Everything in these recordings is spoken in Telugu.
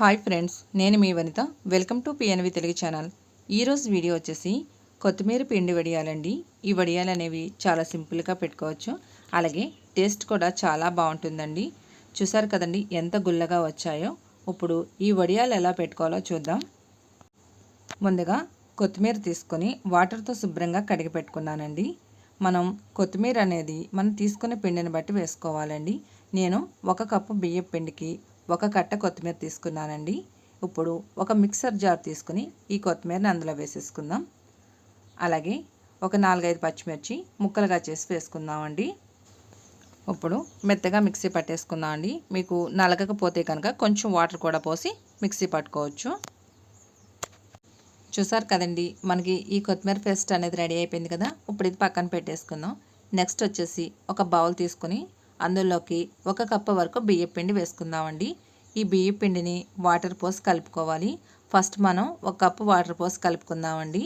హాయ్ ఫ్రెండ్స్ నేను మీ Vanitha. Welcome to PNV Telugu channel. ఈరోజు వీడియో వచ్చేసి కొత్తిమీర పిండి వడియాలండి. ఈ వడియాలు అనేవి చాలా సింపుల్గా పెట్టుకోవచ్చు. అలాగే టేస్ట్ కూడా చాలా బాగుంటుందండి. చూసారు కదండి ఎంత గుల్లగా వచ్చాయో. ఇప్పుడు ఈ వడియాలు ఎలా పెట్టుకోవాలో చూద్దాం. ముందుగా కొత్తిమీర తీసుకొని వాటర్తో శుభ్రంగా కడిగి పెట్టుకున్నానండి. మనం కొత్తిమీర అనేది మనం తీసుకునే పిండిని బట్టి వేసుకోవాలండి. నేను ఒక కప్పు బియ్యం పిండికి ఒక కట్ట కొత్తిమీర తీసుకున్నానండి. ఇప్పుడు ఒక మిక్సర్ జార్ తీసుకుని ఈ కొత్తిమీరని అందులో వేసేసుకుందాం. అలాగే ఒక నాలుగైదు పచ్చిమిర్చి ముక్కలుగా చేసి వేసుకుందామండి. ఇప్పుడు మెత్తగా మిక్సీ పట్టేసుకుందాం అండి మీకు నలగకపోతే కనుక కొంచెం వాటర్ కూడా పోసి మిక్సీ పట్టుకోవచ్చు. చూసారు కదండి మనకి ఈ కొత్తిమీర పేస్ట్ అనేది రెడీ అయిపోయింది కదా. ఇప్పుడు ఇది పక్కన పెట్టేసుకుందాం. నెక్స్ట్ వచ్చేసి ఒక బౌల్ తీసుకుని అందులోకి ఒక కప్పు వరకు బియ్యపిండి వేసుకుందామండి. ఈ బియ్యపిండిని వాటర్ పోసి కలుపుకోవాలి. ఫస్ట్ మనం ఒక కప్పు వాటర్ పోసి కలుపుకుందామండి.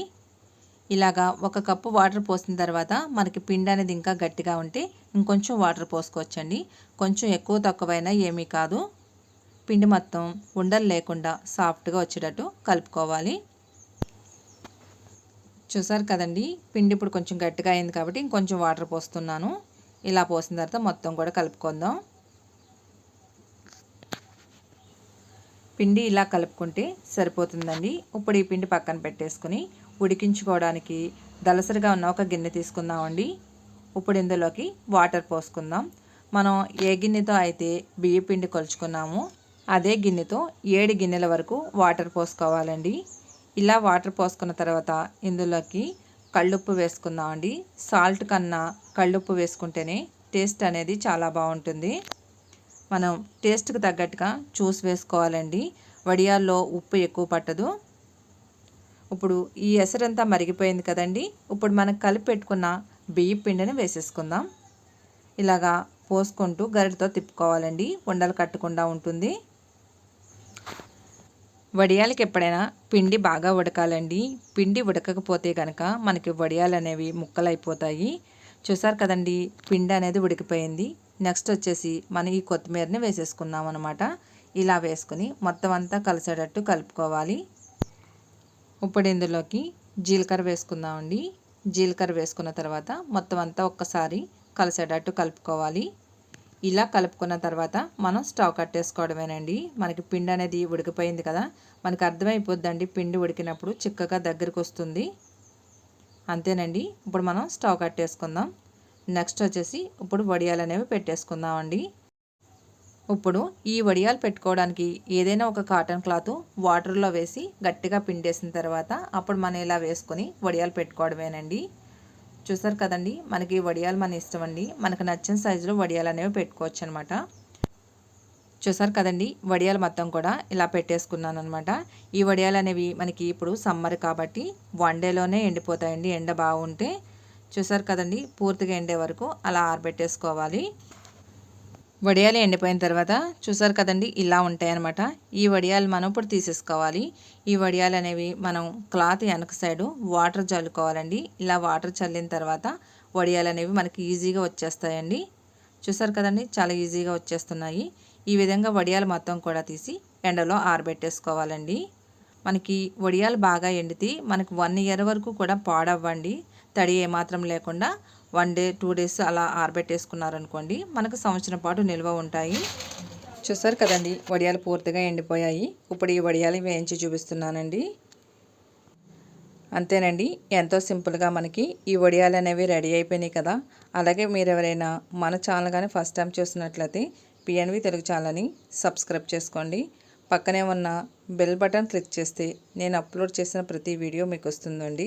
ఇలాగా ఒక కప్పు వాటర్ పోసిన తర్వాత మనకి పిండి అనేది ఇంకా గట్టిగా ఉంటే ఇంకొంచెం వాటర్ పోసుకోవచ్చండి. కొంచెం ఎక్కువ తక్కువైనా ఏమీ కాదు. పిండి మొత్తం ఉండలు లేకుండా సాఫ్ట్గా వచ్చేటట్టు కలుపుకోవాలి. చూసారు కదండి పిండి ఇప్పుడు కొంచెం గట్టిగా అయింది కాబట్టి ఇంకొంచెం వాటర్ పోస్తున్నాను. ఇలా పోసిన తర్వాత మొత్తం కూడా కలుపుకుందాం. పిండి ఇలా కలుపుకుంటే సరిపోతుందండి. ఇప్పుడు ఈ పిండి పక్కన పెట్టేసుకుని ఉడికించుకోవడానికి దలసరిగా ఉన్న ఒక గిన్నె తీసుకుందామండి. ఇప్పుడు ఇందులోకి వాటర్ పోసుకుందాం. మనం ఏ గిన్నెతో అయితే బియ్య పిండి కొలుచుకున్నామో అదే గిన్నెతో ఏడు గిన్నెల వరకు వాటర్ పోసుకోవాలండి. ఇలా వాటర్ పోసుకున్న తర్వాత ఇందులోకి కళ్ళుప్పు వేసుకుందామండి. సాల్ట్ కన్నా కళ్ళుప్పు వేసుకుంటేనే టేస్ట్ అనేది చాలా బాగుంటుంది. మనం టేస్ట్కి తగ్గట్టుగా చూసి వేసుకోవాలండి. వడియాల్లో ఉప్పు ఎక్కువ పట్టదు. ఇప్పుడు ఈ ఎసరంతా మరిగిపోయింది కదండి. ఇప్పుడు మనం కలిపి పెట్టుకున్న బియ్య పిండిని వేసేసుకుందాం. ఇలాగా పోసుకుంటూ గరిటతో తిప్పుకోవాలండి. ఉండలు కట్టకుండా ఉంటుంది. వడియాలకి ఎప్పుడైనా పిండి బాగా ఉడకాలండి. పిండి ఉడకకపోతే కనుక మనకి వడియాలు అనేవి ముక్కలు అయిపోతాయి చూసారు కదండి పిండి అనేది ఉడికిపోయింది. నెక్స్ట్ వచ్చేసి మనం ఈ కొత్తిమీరని వేసేసుకుందాం అనమాట ఇలా వేసుకుని మొత్తం అంతా కలిసేటట్టు కలుపుకోవాలి. ఇప్పుడు ఇందులోకి జీలకర్ర వేసుకుందామండి. జీలకర్ర వేసుకున్న తర్వాత మొత్తం అంతా ఒక్కసారి కలిసేటట్టు కలుపుకోవాలి. ఇలా కలుపుకున్న తర్వాత మనం స్టవ్ కట్టేసుకోవడమేనండి. మనకి పిండి అనేది ఉడికిపోయింది కదా మనకి అర్థమైపోద్దండి పిండి ఉడికినప్పుడు చిక్కగా దగ్గరికి వస్తుంది అంతేనండి. ఇప్పుడు మనం స్టవ్ కట్టేసుకుందాం నెక్స్ట్ వచ్చేసి ఇప్పుడు వడియాలు అనేవి పెట్టేసుకుందామండి. ఇప్పుడు ఈ వడియాలు పెట్టుకోవడానికి ఏదైనా ఒక కాటన్ క్లాత్ వాటర్లో వేసి గట్టిగా పిండేసిన తర్వాత అప్పుడు మనం ఇలా వేసుకొని వడియాలు పెట్టుకోవడమేనండి. చూసారు కదండి మనకి వడియాలు మన ఇష్టం అండి మనకు నచ్చిన సైజులో వడియాలు అనేవి పెట్టుకోవచ్చు అనమాట చూసారు కదండి? వడియాలు మొత్తం కూడా ఇలా పెట్టేసుకున్నాను అనమాట ఈ వడియాలు అనేవి మనకి ఇప్పుడు సమ్మర్ కాబట్టి వన్ డేలోనే ఎండిపోతాయండి. ఎండ బాగుంటే చూసారు కదండి? పూర్తిగా ఎండే వరకు అలా ఆరబెట్టేసుకోవాలి. వడియాలు ఎండిపోయిన తర్వాత చూసారు కదండి? ఇలా ఉంటాయి అనమాట ఈ వడియాలు మనం ఇప్పుడు తీసేసుకోవాలి. ఈ వడియాలు అనేవి మనం క్లాత్ వెనక సైడు వాటర్ చల్లుకోవాలండి. ఇలా వాటర్ చల్లిన తర్వాత వడియాలు అనేవి మనకి ఈజీగా వచ్చేస్తాయండి. చూసారు కదండి? చాలా ఈజీగా వచ్చేస్తున్నాయి. ఈ విధంగా వడియాలు మొత్తం కూడా తీసి ఎండలో ఆరబెట్టేసుకోవాలండి. మనకి వడియాలు బాగా ఎండితే మనకు వన్ ఇయర్ వరకు కూడా పాడవ్వండి. తడి ఏమాత్రం లేకుండా వన్ డే టూ డేస్ అలా ఆరబెట్టేసుకున్నారనుకోండి మనకు సంవత్సరం పాటు నిల్వ ఉంటాయి. చూసారు కదండి వడియాలు పూర్తిగా ఎండిపోయాయి. ఇప్పుడు ఈ వడియాలు వేయించి చూపిస్తున్నానండి. అంతేనండి ఎంతో సింపుల్గా మనకి ఈ వడియాలు అనేవి రెడీ అయిపోయినాయి కదా. అలాగే మీరు ఎవరైనా మన ఛానల్ కానీ ఫస్ట్ టైం చూసినట్లయితే పిఎన్వి తెలుగు ఛానల్ని సబ్స్క్రైబ్ చేసుకోండి. పక్కనే ఉన్న బెల్ బటన్ క్లిక్ చేస్తే నేను అప్లోడ్ చేసిన ప్రతి వీడియో మీకు వస్తుందండి.